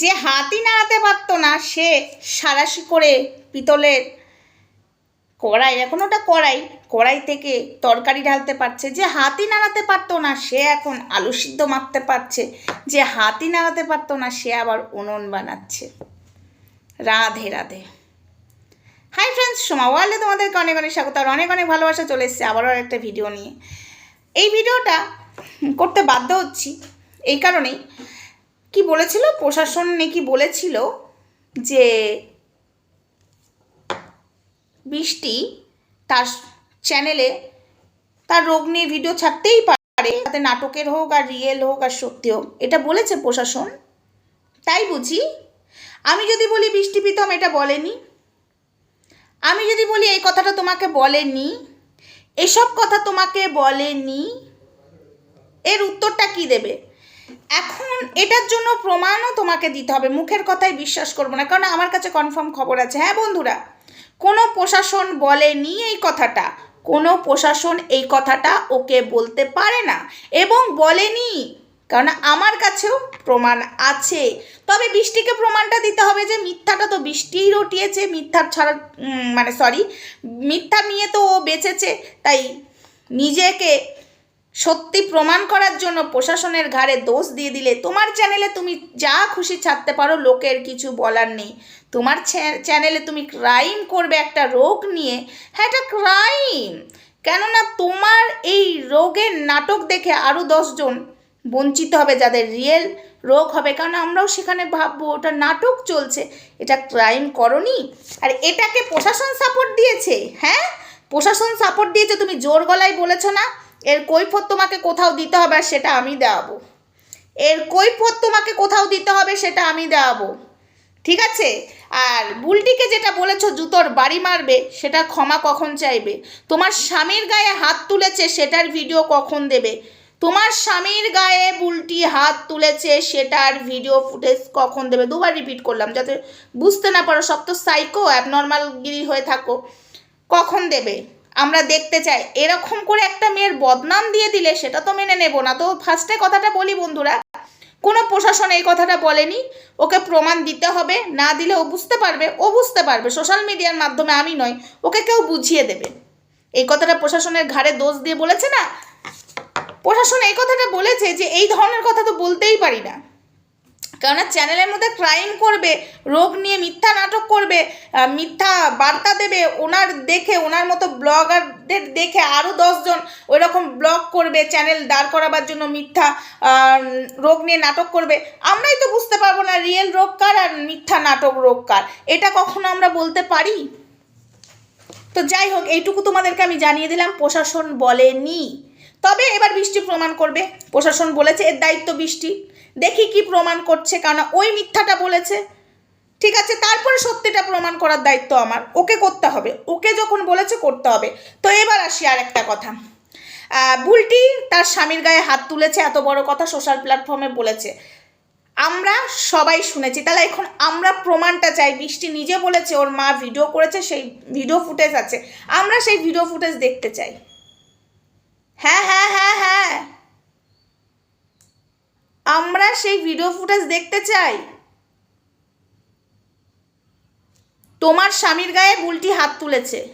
যে হাতই নাড়াতে পারতো না, সে সারাশি করে পিতলের কড়াই, এখন ওটা কড়াই কড়াই থেকে তরকারি ঢালতে পারছে। যে হাতই নাড়াতে পারতো না, সে এখন আলু সিদ্ধ মারতে পারছে। যে হাতই নাড়াতে পারতো না, সে আবার উনুন বানাচ্ছে। রাধে রাধে। হাই ফ্রেন্ডস সোমা ওয়ার্ল্ডে তোমাদেরকে অনেক অনেক স্বাগত, আর অনেক অনেক ভালোবাসা চলে এসেছে আবারও একটা ভিডিও নিয়ে। এই ভিডিওটা করতে বাধ্য হচ্ছি এই কারণেই কি বলেছিল? প্রশাসন নাকি বলেছিল যে বৃষ্টি তার চ্যানেলে তার রোগ নিয়ে ভিডিও ছাড়তেই পারে। তাতে নাটকের হোক আর রিয়েল হোক আর সত্যি হোক, এটা বলেছে প্রশাসন। তাই বুঝি? আমি যদি বলি বৃষ্টি প্রীতম এটা বলেনি। আমি যদি বলি এই কথাটা তোমাকে বলেনি, এসব কথা তোমাকে বলেনি, এর উত্তরটা কি দেবে? এখন এটার জন্য প্রমাণও তোমাকে দিতে হবে। মুখের কথায় বিশ্বাস করব না, কারণ আমার কাছে কনফার্ম খবর আছে। হ্যাঁ বন্ধুরা, কোনো প্রশাসন বলেনি এই কথাটা। কোনো প্রশাসন এই কথাটা ওকে বলতে পারে না এবং বলেনি, কারণ আমার কাছেও প্রমাণ আছে। তবে বৃষ্টিকে প্রমাণটা দিতে হবে যে মিথ্যাটা তো বৃষ্টিই রটিয়েছে, মিথ্যার ছাড়া মানে সরি মিথ্যা নিয়ে তো ও বেঁচেছে, তাই নিজেকে সত্যি প্রমাণ করার জন্য প্রশাসনের ঘাড়ে দোষ দিয়ে দিলে তোমার চ্যানেলে তুমি যা খুশি ছাড়তে পারো, লোকের কিছু বলার নেই। তোমার চ্যানেলে তুমি ক্রাইম করবে একটা রোগ নিয়ে। হ্যাঁ এটা ক্রাইম কেননা তোমার এই রোগের নাটক দেখে আরও দশজন বঞ্চিত হবে, যাদের রিয়েল রোগ হবে। কারণ আমরাও সেখানে ভাববো, ওটা নাটক চলছে। এটা ক্রাইম করনি। আর এটাকে প্রশাসন সাপোর্ট দিয়েছে হ্যাঁ? প্রশাসন সাপোর্ট দিয়েছে, তুমি জোর গলায় বলেছ না? এর কৈফত তোমাকে কোথাও দিতে হবে আর সেটা আমি দেওয়াবো। এর কৈফত তোমাকে কোথাও দিতে হবে, সেটা আমি দেওয়াবো। ঠিক আছে? আর বুলটিকে যেটা বলেছ, জুতোর বাড়ি মারবে, সেটা ক্ষমা কখন চাইবে? তোমার স্বামীর গায়ে হাত তুলেছে, সেটার ভিডিও কখন দেবে? তোমার স্বামীর গায়ে বুলটি হাত তুলেছে, সেটার ভিডিও ফুটেজ কখন দেবে? দুবার রিপিট করলাম, যাতে বুঝতে না পারো, সব তো সাইকো অ্যাবনর্মাল গিরি হয়ে থাকো। কখন দেবে? আমরা দেখতে চাই। এরকম করে একটা মেয়ের বদনাম দিয়ে দিলে সেটা তো মেনে নেব না। তো ফার্স্টে কথাটা বলি বন্ধুরা, কোনো প্রশাসন এই কথাটা বলেনি। ওকে প্রমাণ দিতে হবে, না দিলে ও বুঝতে পারবে, ও বুঝতে পারবে। সোশ্যাল মিডিয়ার মাধ্যমে আমি নয় ওকে কেউ বুঝিয়ে দেবে। এই কথাটা প্রশাসনের ঘাড়ে দোষ দিয়ে বলেছে না? প্রশাসন এই কথাটা বলেছে যে, এই ধরনের কথা তো বলতেই পারি না। কেননা চ্যানেলের মধ্যে ক্রাইম করবে, রোগ নিয়ে মিথ্যা নাটক করবে মিথ্যা বার্তা দেবে, ওনার দেখে, ওনার মতো ব্লগারদের দেখে আরও দশজন ওই রকম ব্লগ করবে, চ্যানেল দাঁড় করাবার জন্য মিথ্যা রোগ নিয়ে নাটক করবে। আমরাই তো বুঝতে পারব না রিয়েল রোগ কার আর মিথ্যা নাটক রোগ কার। এটা কখনো আমরা বলতে পারি? তো যাই হোক, এইটুকু তোমাদেরকে আমি জানিয়ে দিলাম, প্রশাসন বলেনি। তবে এবার বৃষ্টি প্রমাণ করবে। প্রশাসন বলেছে, এর দায়িত্ব বৃষ্টি দেখি কি প্রমাণ করছে, কারণ ওই মিথ্যাটা বলেছে। ঠিক আছে, তারপরে সত্যিটা প্রমাণ করার দায়িত্ব আমার। ওকে করতে হবে, ওকে যখন বলেছে করতে হবে। তো এবার আসি আর একটা কথা বুলটি তার স্বামীর গায়ে হাত তুলেছে, এত বড় কথা সোশ্যাল প্ল্যাটফর্মে বলেছে। আমরা সবাই শুনেছি, তাহলে এখন আমরা প্রমাণটা চাই। বৃষ্টি নিজে বলেছে, ওর মা ভিডিও করেছে, সেই ভিডিও ফুটেজ আছে। আমরা সেই ভিডিও ফুটেজ দেখতে চাই। হ্যাঁ হ্যাঁ হ্যাঁ হ্যাঁ। আমরা সেই ভিডিও ফুটেজ দেখতে চাই। তোমার স্বামীর গায়ে বুলটি হাত তুলেছে।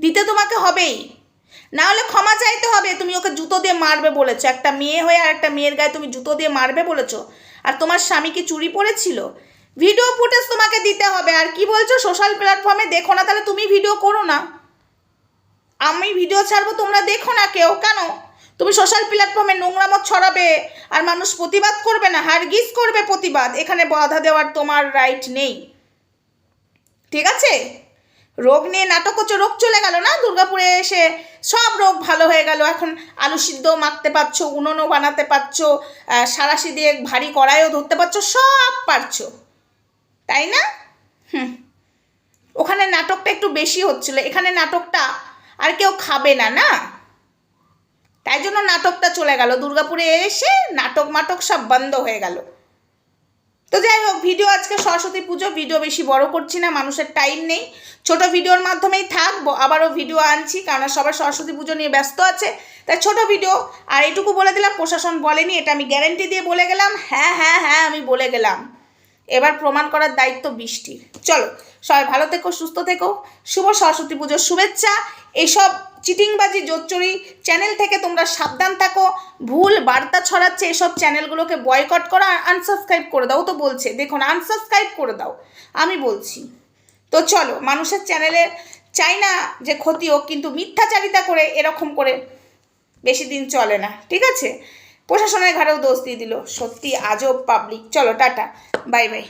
দিতে তোমাকে হবেই। না হলে ক্ষমা চাইতে হবে। তুমি ওকে জুতো দিয়ে মারবে বলেছ। একটা মেয়ে হয়ে আর একটা মেয়ের গায়ে তুমি জুতো দিয়ে মারবে বলেছ। আর তোমার স্বামী কি চুরি পড়েছিল? ভিডিও ফুটেজ তোমাকে দিতে হবে। আর কি বলছো? সোশ্যাল প্ল্যাটফর্মে দেখো না, তাহলে তুমি ভিডিও করো না। আমি ভিডিও ছাড়বো, তোমরা দেখো না কেউ। কেন? তুমি সোশ্যাল প্ল্যাটফর্মে নোংরামত ছড়াবে আর মানুষ প্রতিবাদ করবে না হারগিজ করবে প্রতিবাদ। এখানে বাধা দেওয়ার তোমার রাইট নেই। ঠিক আছে? রোগ নিয়ে নাটক হচ্ছে, রোগ চলে গেল না? দুর্গাপুরে এসে সব রোগ ভালো হয়ে গেল। এখন আলু সিদ্ধ মাখতে পারছ, উনুনও বানাতে পারছ সারাশি দিয়ে ভারী কড়াইও ধরতে পারছ, সব পারছ। তাই না? হুম। ওখানে নাটকটা একটু বেশি হচ্ছিল। এখানে নাটকটা আর কেউ খাবে না না? নাটকটা চলে গেল। দুর্গাপুরে এসে নাটক মাটক সব বন্ধ হয়ে গেল। তো যাই হোক, ভিডিও আজকে সরস্বতী পুজো। ভিডিও বেশি বড় করছি না, মানুষের টাইম নেই। ছোট ভিডিওর মাধ্যমেই থাকব, আবারও ভিডিও আনছি কারণ সবাই সরস্বতী পুজো নিয়ে ব্যস্ত আছে। তাই ছোট ভিডিও, আর এটুকু বলে দিলাম, প্রশাসন বলেনি, এটা আমি গ্যারেন্টি দিয়ে বলে গেলাম। হ্যাঁ হ্যাঁ হ্যাঁ আমি বলে গেলাম। এবার প্রমাণ করার দায়িত্ব বৃষ্টির। চলো, সবাই ভালো থেকো, সুস্থ থেকো। শুভ সরস্বতী পুজোর শুভেচ্ছা। এইসব চিটিংবাজি, জোচ্চুরি চ্যানেল থেকে তোমরা সাবধান থাকো। ভুল বার্তা ছড়াচ্ছে এসব চ্যানেলগুলোকে বয়কট করো আর আনসাবস্ক্রাইব করে দাও তো বলছে। দেখুন আনসাবস্ক্রাইব করে দাও, আমি বলছি। তো চলো, মানুষের চ্যানেলে চাই না যে ক্ষতি হোক, কিন্তু মিথ্যাচারিতা করে এরকম করে বেশি দিন চলে না, ঠিক আছে? প্রশাসনের ঘাড়েও দোষ দিয়ে দিল। সত্যি আজব পাবলিক চলো টাটা। Bye bye